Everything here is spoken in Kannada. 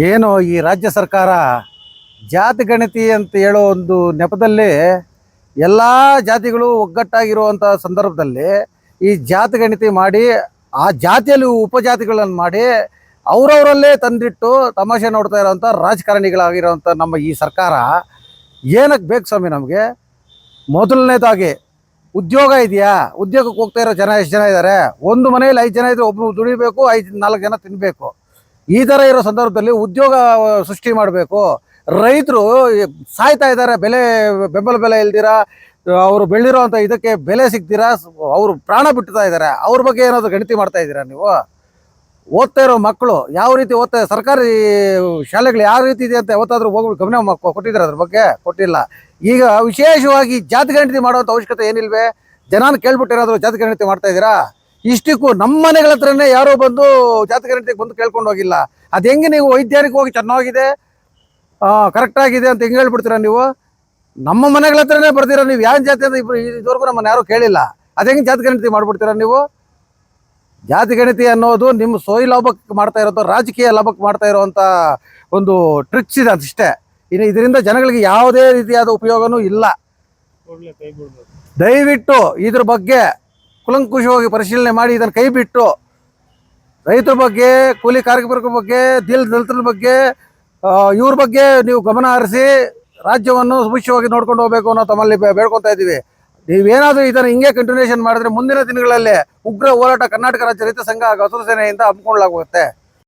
ಏನು ಈ ರಾಜ್ಯ ಸರ್ಕಾರ ಜಾತಿ ಗಣತಿ ಅಂತ ಹೇಳೋ ಒಂದು ನೆಪದಲ್ಲಿ ಎಲ್ಲ ಜಾತಿಗಳು ಒಗ್ಗಟ್ಟಾಗಿರುವಂಥ ಸಂದರ್ಭದಲ್ಲಿ ಈ ಜಾತಿ ಗಣತಿ ಮಾಡಿ, ಆ ಜಾತಿಯಲ್ಲಿ ಉಪಜಾತಿಗಳನ್ನು ಮಾಡಿ ಅವರವರಲ್ಲೇ ತಂದಿಟ್ಟು ತಮಾಷೆ ನೋಡ್ತಾ ಇರೋವಂಥ ರಾಜಕಾರಣಿಗಳಾಗಿರೋವಂಥ ನಮ್ಮ ಈ ಸರ್ಕಾರ ಏನಕ್ಕೆ ಬೇಕು ಸ್ವಾಮಿ ನಮಗೆ? ಮೊದಲನೇದಾಗಿ ಉದ್ಯೋಗ ಇದೆಯಾ? ಉದ್ಯೋಗಕ್ಕೆ ಹೋಗ್ತಾ ಇರೋ ಜನ ಎಷ್ಟು ಜನ ಇದ್ದಾರೆ ಒಂದು ಮನೆಯಲ್ಲಿ ಐದು ಜನ ಇದ್ದರೆ ಒಬ್ಬರು ದುಡಿಬೇಕು, ಐದು ನಾಲ್ಕು ಜನ ತಿನ್ನಬೇಕು ಈ ಥರ ಇರೋ ಸಂದರ್ಭದಲ್ಲಿ ಉದ್ಯೋಗ ಸೃಷ್ಟಿ ಮಾಡಬೇಕು. ರೈತರು ಸಾಯ್ತಾ ಇದ್ದಾರೆ, ಬೆಲೆ, ಬೆಂಬಲ ಬೆಲೆ ಇಲ್ದಿರ, ಅವರು ಬೆಳೆದಿರೋಂಥ ಇದಕ್ಕೆ ಬೆಲೆ ಸಿಗ್ತೀರಾ ಅವರು ಪ್ರಾಣ ಬಿಡ್ತಾ ಇದ್ದಾರೆ. ಅವ್ರ ಬಗ್ಗೆ ಏನಾದರೂ ಗಣತಿ ಮಾಡ್ತಾ ಇದ್ದೀರಾ ನೀವು? ಓದ್ತಾ ಇರೋ ಮಕ್ಕಳು ಯಾವ ರೀತಿ ಓದ್ತಾ ಸರ್ಕಾರಿ ಶಾಲೆಗಳು ಯಾವ ರೀತಿ ಇದೆ ಅಂತ ಯಾವತ್ತಾದ್ರೂ ಹೋಗ್ಬಿಟ್ಟು ಗಮನ ಕೊಟ್ಟಿದ್ದಾರೆ ಅದ್ರ ಬಗ್ಗೆ? ಕೊಟ್ಟಿಲ್ಲ. ಈಗ ವಿಶೇಷವಾಗಿ ಜಾತಿ ಗಣತಿ ಮಾಡುವಂಥ ಅವಶ್ಯಕತೆ ಏನಿಲ್ವೇ? ಜನಾನ ಕೇಳ್ಬಿಟ್ಟು ಜಾತಿ ಗಣತಿ ಮಾಡ್ತಾ ಇದ್ದೀರಾ? ಇಷ್ಟಕ್ಕೂ ನಮ್ಮ ಮನೆಗಳ ಹತ್ರನೇ ಯಾರೋ ಬಂದು ಜಾತಿ ಗಣತಿಗೆ ಬಂದು ಕೇಳ್ಕೊಂಡು ಹೋಗಿಲ್ಲ. ಅದು ಹೆಂಗೆ ನೀವು ವೈದ್ಯರಿಗೋಗಿ ಹೋಗಿ ಚೆನ್ನಾಗಿದೆ? ಕರೆಕ್ಟ್ ಆಗಿದೆ ಅಂತ ಹೆಂಗೆ ಹೇಳ್ಬಿಡ್ತೀರಾ ನೀವು? ನಮ್ಮ ಮನೆಗಳ ಹತ್ರನೇ ಬರ್ತೀರಾ ನೀವು ಯಾವ ಜಾತಿ ಅಂತ ಇಬ್ರು ಇದುವರೆಗೂ ನಮ್ಮನ್ನು ಯಾರೂ ಕೇಳಿಲ್ಲ. ಅದು ಹೆಂಗೆ ಜಾತಿ ಗಣತಿ ಮಾಡಿಬಿಡ್ತೀರಾ ನೀವು? ಜಾತಿ ಗಣತಿ ಅನ್ನೋದು ನಿಮ್ಮ ಸೋಯಿ ಲಾಭಕ್ಕೆ ಮಾಡ್ತಾ ಇರೋದು ರಾಜಕೀಯ ಲಾಭಕ್ಕೆ ಮಾಡ್ತಾ ಇರೋವಂಥ ಒಂದು ಟ್ರಿಕ್ಸ್ ಇದೆ ಅದಿಷ್ಟೇ. ಇನ್ನು ಇದರಿಂದ ಜನಗಳಿಗೆ ಯಾವುದೇ ರೀತಿಯಾದ ಉಪಯೋಗನೂ ಇಲ್ಲ. ದಯವಿಟ್ಟು ಇದ್ರ ಬಗ್ಗೆ ಕುಲಂಕುಷವಾಗಿ ಪರಿಶೀಲನೆ ಮಾಡಿ ಇದನ್ನು ಕೈ ಬಿಟ್ಟು ರೈತರ ಬಗ್ಗೆ, ಕೂಲಿ ಕಾರ್ಮಿಕರ ಬಗ್ಗೆ ದಿಲ್ ದಲಿತರ ಬಗ್ಗೆ ಇವ್ರ ಬಗ್ಗೆ ನೀವು ಗಮನ ಹರಿಸಿ ರಾಜ್ಯವನ್ನು ಸುಭಿಕ್ಷವಾಗಿ ನೋಡ್ಕೊಂಡು ಹೋಗಬೇಕು ಅನ್ನೋ ತಮ್ಮಲ್ಲಿ ಬೇಡ್ಕೊತಾ ಇದ್ದೀವಿ. ನೀವೇನಾದರೂ ಇದನ್ನು ಹಿಂಗೆ ಕಂಟಿನ್ಯೂಷನ್ ಮಾಡಿದ್ರೆ ಮುಂದಿನ ದಿನಗಳಲ್ಲಿ ಉಗ್ರ ಹೋರಾಟ ಕರ್ನಾಟಕ ರಾಜ್ಯ ರೈತ ಸಂಘ ಹಾಗೂ ಹಸಿರು ಸೇನೆಯಿಂದ ಹಮ್ಮಿಕೊಳ್ಳಲಾಗುತ್ತೆ.